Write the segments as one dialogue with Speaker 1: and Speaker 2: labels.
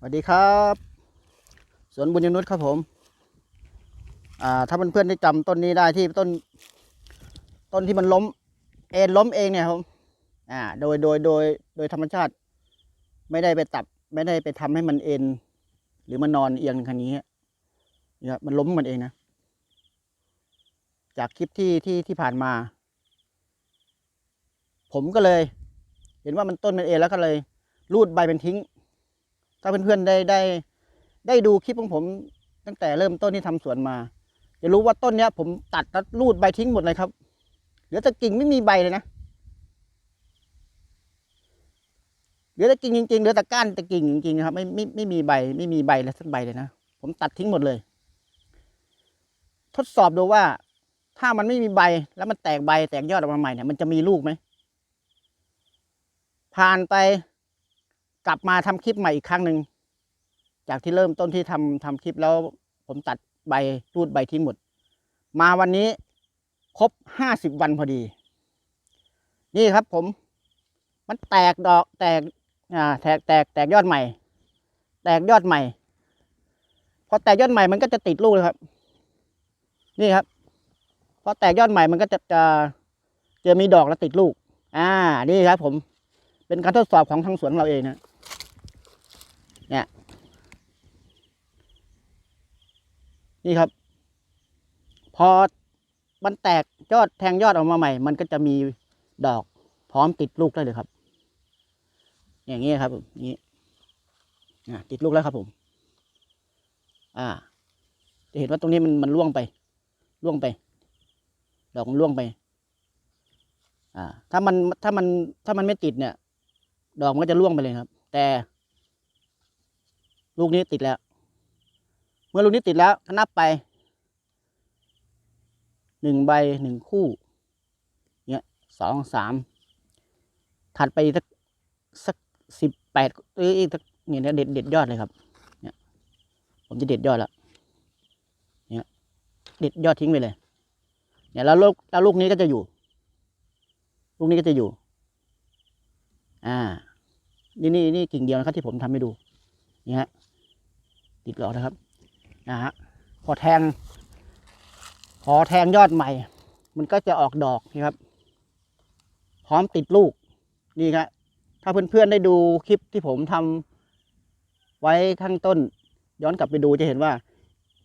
Speaker 1: สวัสดีครับสวนบุญยนุชครับผม อ่า ถ้าเพื่อนๆได้จำต้นนี้ได้ที่ต้น ต้นที่มันล้ม เอ็นล้มเองเนี่ยครับอ่า โดยโดยโดยโดยธรรมชาติ ไม่ได้ไปตัดไม่ได้ไปทำให้มันเอ็นหรือมันนอนเอียงคันนี้เนี่ครับมันล้มมันเองนะ จากคลิปที่ที่ที่ผ่านมา ผมก็เลย เห็นว่ามันต้นมันเอ็นแล้วก็เลย รูดใบมันทิ้ง ถ้าเพื่อนๆได้ได้ ได้ดูคลิปของผมตั้งแต่เริ่มต้นที่ทำสวนมา จะรู้ว่าต้นเนี้ย ผมตัดแล้วรูดใบทิ้งหมดเลยครับ เหลือแต่กิ่งไม่มีใบเลยนะ เหลือแต่กิ่งจริงๆ เหลือแต่ก้านแต่กิ่งจริงๆครับไม่ไม่ไม่มีใบ ไม่มีใบเลยสักใบเลยนะ ผมตัดทิ้งหมดเลย ทดสอบดูว่า ถ้ามันไม่มีใบ แล้วมันแตกใบแตกยอดออกมาใหม่เนี่ยมันจะมีลูกไหม ผ่านไป กลับมาทำคลิปใหม่อีกครั้งหนึ่งจากที่เริ่มต้นที่ทำทำคลิปแล้ว ผมตัดใบรูดใบทิ้งหมด มาวันนี้ครบห้าสิบวันพอดี นี่ครับผม มันแตกดอกแตกอ่าแตกแตกแตกยอดใหม่ แตกยอดใหม่พอแตกยอดใหม่มันก็จะติดลูกเลยครับ นี่ครับพอแตกยอดใหม่มันก็จะจะจอมีดอกแล้วติดลูก อ่า นี่ครับผม เป็นการทดสอบของทางสวนเราเองนะ เนี่ย นี่ครับ พอมันแตกยอดแทงยอดออกมาใหม่ มันก็จะมีดอกพร้อมติดลูกได้เลยครับ อย่างนี้ครับผมอย่นี้อ่ติดลูกแล้วครับผม อ่า จะเห็นว่าตรงนี้มันมันร่วงไปร่วงไป ดอกมันร่วงไป อ่า ถ้ามันถ้ามันถ้ามันไม่ติดเนี่ย ดอกมันก็จะร่วงไปเลยครับ แต่ ลูกนี้ติดแล้ว เมื่อลูกนี้ติดแล้วก็นับไปหนึ่งใบหนึ่งคู่เนี่ยสองสามถัดไปสักสักสิบแปดเอ้ยอีกสักเนี่ยเด็ดเด็ดยอดเลยครับ เนี่ย ผมจะเด็ดยอดแล้วเนี่ยเด็ดยอดทิ้งไปเลย เนี่ยแล้วลูกแล้วลูกนี้ก็จะอยู่ ลูกนี้ก็จะอยู่ อ่า นี่นี่นี่กิ่งเดียวนะครับที่ผมทำให้ดู นี่ฮะ ติดหลอดนะครับนะฮะพอแทง พอแทงยอดใหม่ มันก็จะออกดอกนี่ครับ พร้อมติดลูกนี่ครับถ้าเพื่อนๆได้ดูคลิปที่ผมทำไว้ข้างต้น ย้อนกลับไปดูจะเห็นว่า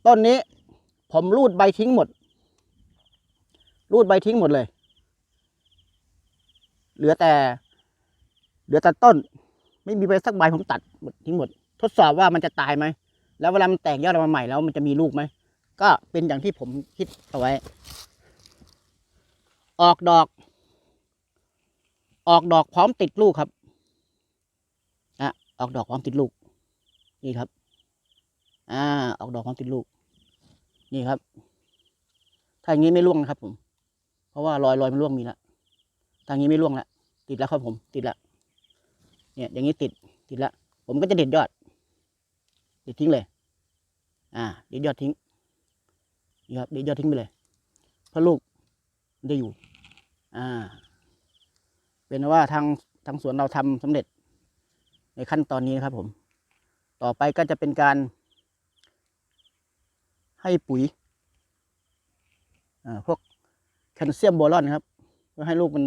Speaker 1: ต้นนี้ ผมรูดใบทิ้งหมด รูดใบทิ้งหมดเลย เหลือแต่ เหลือแต่ต้น ไม่มีใบสักใบผมตัดหมดทิ้งหมด ทดสอบว่ามันจะตายไหม แล้วเวลามันแตกยอดออกมาใหม่แล้วมันจะมีลูกไหมก็เป็นอย่างที่ผมคิดเอาไว้ ออกดอก ออกดอกพร้อมติดลูกครับอะออกดอกพร้อมติดลูก นี่ครับ อ่า ออกดอกพร้อมติดลูก นี่ครับ ถ้าอย่างนี้ไม่ร่วงนะครับ ผม เพราะว่ารอยรอยมันร่วงมีแล้วถ้าอย่างนี้ไม่ร่วงแล้วติดแล้วครับผม ติดแล้วเนี่ย อย่างนี้ติดติดแล้วผมก็จะเด็ดยอดเด็ดทิ้งเลย อ่าเด็ดยอดทิ้งนี่ครับเด็ดยอดทิ้งไปเลยเพราะลูกมันจะอยู่ อ่า เป็นว่าทางทางสวนเราทำสำเร็จ ในขั้นตอนนี้นะครับ ผม ต่อไปก็จะเป็นการ ให้ปุ๋ยอ่าพวกแคลเซียมโบรอนครับเพื่อให้ลูกมัน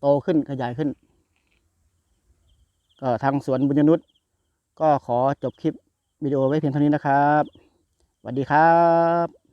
Speaker 1: โตขึ้นขยายขึ้น ก็ทางสวนบุญยนุษย์ก็ขอจบคลิป วิดีโอไว้เพียงเท่านี้นะครับสวัสดีครับ